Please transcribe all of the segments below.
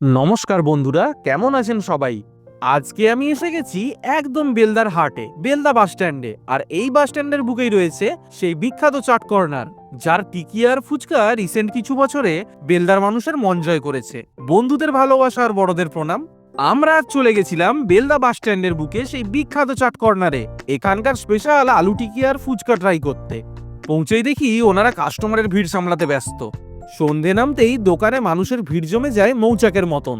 নমস্কার বন্ধুরা, কেমন আছেন সবাই? আজকে আমি এসে গেছি একদম বেলদার হাটে, বেলদা বাস স্ট্যান্ডে। আর এই বাস স্ট্যান্ডের বুকেই রয়েছে সেই বিখ্যাত চাট কর্নার, যার টিকিয়ার ফুচকা রিসেন্ট কিছু বছরে বেলদার মানুষের মন জয় করেছে। বন্ধুদের ভালোবাসা আর বড়দের প্রণাম। আমরা আজ চলে গেছিলাম বেলদা বাস স্ট্যান্ডের বুকে সেই বিখ্যাত চাট কর্নারে। এখানকার স্পেশাল আলু টিকিয়ার ফুচকা ট্রাই করতে। পৌঁছেই দেখি ওনারা কাস্টমারের ভিড় সামলাতে ব্যস্ত। সন্ধে নামতেই দোকানে মানুষের ভিড় জমে যায় মৌচাকের মতন।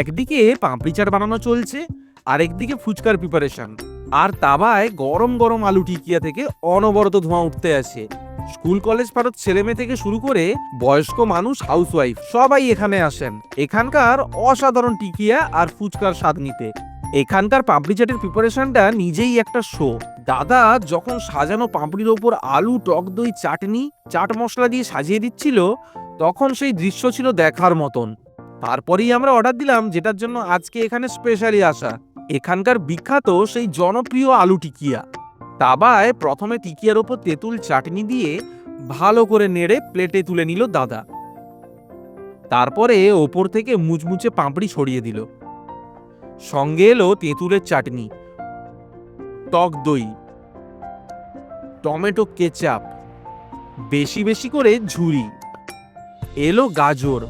একদিকে পাঁপড়ি চাট বানানো চলছে, আরেকদিকে ফুচকার প্রিপারেশন আর তাবায় গরম গরম আলু টিকিয়া থেকে অনবরত ধোঁয়া উঠতে আছে স্কুল কলেজ পারত ছেলে মেয়ে থেকে শুরু করে বয়স্ক মানুষ হাউসওয়াইফ সবাই এখানে আসেন। এখানকার অসাধারণ টিকিয়া আর ফুচকার স্বাদ নিতে। এখানকার পাপড়ি চাটের প্রিপারেশনটা নিজেই একটা শো দাদা যখন সাজানো পাপড়ির ওপর আলু, টক দই, চাটনি, চাট মশলা দিয়ে সাজিয়ে দিচ্ছিল, তখন সেই দৃশ্য ছিল দেখার মতন। তারপরেই আমরা অর্ডার দিলাম, যেটার জন্য আজকে এখানে স্পেশালি আসা। এখানকার বিখ্যাত সেই জনপ্রিয় আলু টিকিয়া। তাবায় প্রথমে টিকিয়ার ওপর তেঁতুল, চাটনি দিয়ে ভালো করে নেড়ে প্লেটে তুলে নিল দাদা। তারপরে ওপর থেকে মুচমুচে পাঁপড়ি ছড়িয়ে দিল। সঙ্গে এলো তেঁতুলের চাটনি। টক দই। Tomato ketchup. বেশি বেশি করে ঝুরি। এলো গাজর।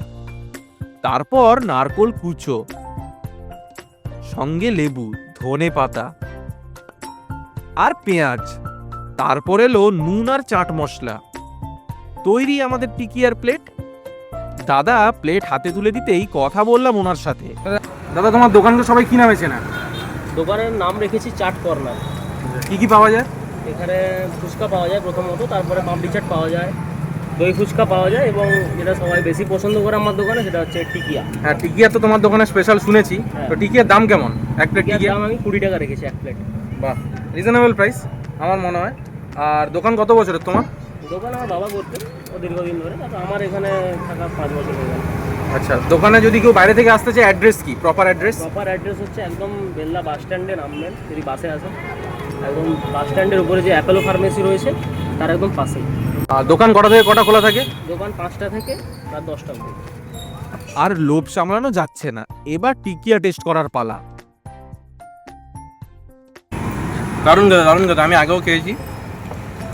তারপর নারকোল কুচো। সঙ্গে লেবু, ধনে পাতা। আর পেঁয়াজ। তারপর এলো নুন আর চাট মশলা। তৈরি আমাদের টিকিয়ার প্লেট। দাদা প্লেট হাতে তুলে দিতেই কথা বললাম ওনার সাথে। দাদা তোমার দোকানকে সবাই কি নামে চেনা দোকানের নাম রেখেছি চাট কর্নার। কি কি পাওয়া যায়? এখানে ফুচকা পাওয়া যায় প্রথমত তারপরে পাপড়ি চাট পাওয়া যায় দই ফুচকা পাওয়া যায় এবং যেটা সবাই বেশি পছন্দ করে আমার দোকানে সেটা হচ্ছে টিকিয়া। হ্যাঁ টিকিয়া তো তোমার দোকানে স্পেশাল শুনেছি। হ্যাঁ। তো টিকিয়ার দাম কেমন? এক প্লেট টিকিয়া? দাম আমি কুড়ি টাকা রেখেছি এক প্লেট বাহ রিজনেবল প্রাইস আমার মনে হয়। আর দোকান কত বছরের তোমার? দোকান আমার বাবা করতে ও দীর্ঘদিন ধরে তারপর আমার এখানে থাকা পাঁচ বছর হয়ে গেল। আচ্ছা দোকানে যদি কেউ বাইরে থেকে আসতে চায় অ্যাড্রেস কি? প্রপার অ্যাড্রেস প্রপার অ্যাড্রেস হচ্ছে একদম বেল্লা বাস স্ট্যান্ডে নামবেন যদি বাসে আসেন। একদম বাস স্ট্যান্ডের উপরে যে অ্যাপেলো ফার্মেসি রয়েছে তার একদম পাশে আর দোকান কটা থেকে কটা খোলা থাকে? দোকান পাঁচটা থেকে রাত দশটা অবধি। আর লোভ সামলানো যাচ্ছে না। এবার টিকিয়া টেস্ট করার পালা। দারুণ দাদা দারুণ দাদা আমি আগেও খেয়েছি।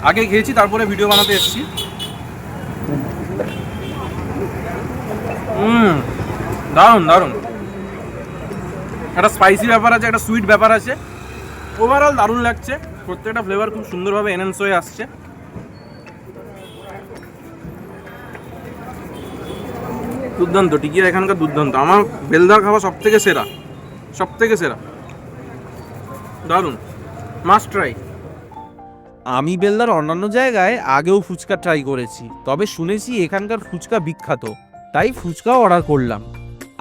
আগে খেয়েছি তারপরে ভিডিও বানাতে এসেছি। হুম, দারুণ দারুণ। একটা স্পাইসি ব্যাপার আছে, একটা সুইট ব্যাপার আছে। ওভারঅল দারুণ লাগছে, প্রত্যেকটা ফ্লেভার খুব সুন্দরভাবে এনহেন্স হয়ে আসছে। দুর্দান্ত টিকিয়া এখানকার দুর্দান্ত। আমার বেলদার খাওয়া সব থেকে সেরা সব থেকে সেরা। দারুণ মাস্ট ট্রাই আমি বেলদার অন্যান্য জায়গায় আগেও ফুচকা ট্রাই করেছি, তবে শুনেছি এখানকার ফুচকা বিখ্যাত। তাই ফুচকাও অর্ডার করলাম।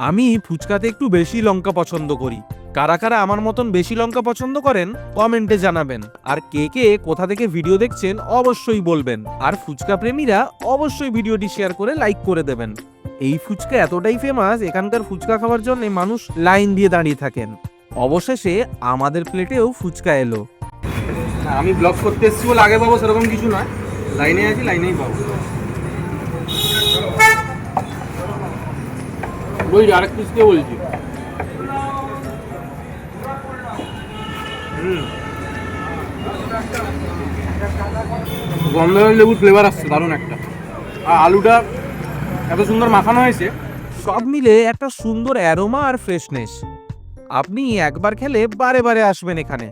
আমি ফুচকাতে একটু বেশি লঙ্কা পছন্দ করি। কারা কারা আমার মতন বেশি লঙ্কা পছন্দ করেন, কমেন্টে জানাবেন। আর কে কে কোথা থেকে ভিডিও দেখছেন, অবশ্যই বলবেন। আর ফুচকা প্রেমীরা অবশ্যই ভিডিওটি শেয়ার করে লাইক করে দেবেন। এই ফুচকা এতটাই ফেমাস এখানকার ফুচকা খাওয়ার জন্য মানুষ লাইন দিয়ে দাঁড়িয়ে থাকেন। অবশেষে আমাদের প্লেটেও ফুচকা এলো। আমি ব্লগ করতে এসেছি বলে আগে পাবো সেরকম কিছু নয়। লাইনে আছি, লাইনেই পাবো বলছি আরেক পিস কে বলছি। গন্ধরাজ লেবুর ফ্লেভার আসছে দারুণ একটা। আর আলুটা এত সুন্দর মাখানো হয়েছে। সব মিলে একটা সুন্দর অ্যারোমা আর ফ্রেশনেস আপনি একবার খেলে বারে বারে আসবেন এখানে।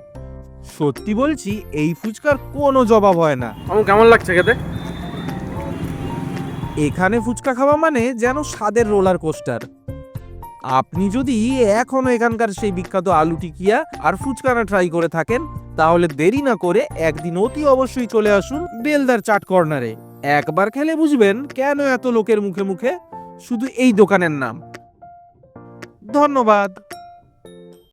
সত্যি বলছি এই ফুচকার কোনো জবাব হয় না। আমার কেমন লাগছে খেতে? এখানে ফুচকা খাওয়া মানে যেন স্বাদের রোলার কোস্টার। আপনি যদি এখনও এখানকার সেই বিখ্যাত আলু টিকিয়া আর ফুচকানা ট্রাই করে থাকেন, তাহলে দেরি না করে একদিন অতি অবশ্যই চলে আসুন বেলদার চাট কর্নারে। একবার খেলে বুঝবেন কেন এত লোকের মুখে মুখে শুধু এই দোকানের নাম। ধন্যবাদ।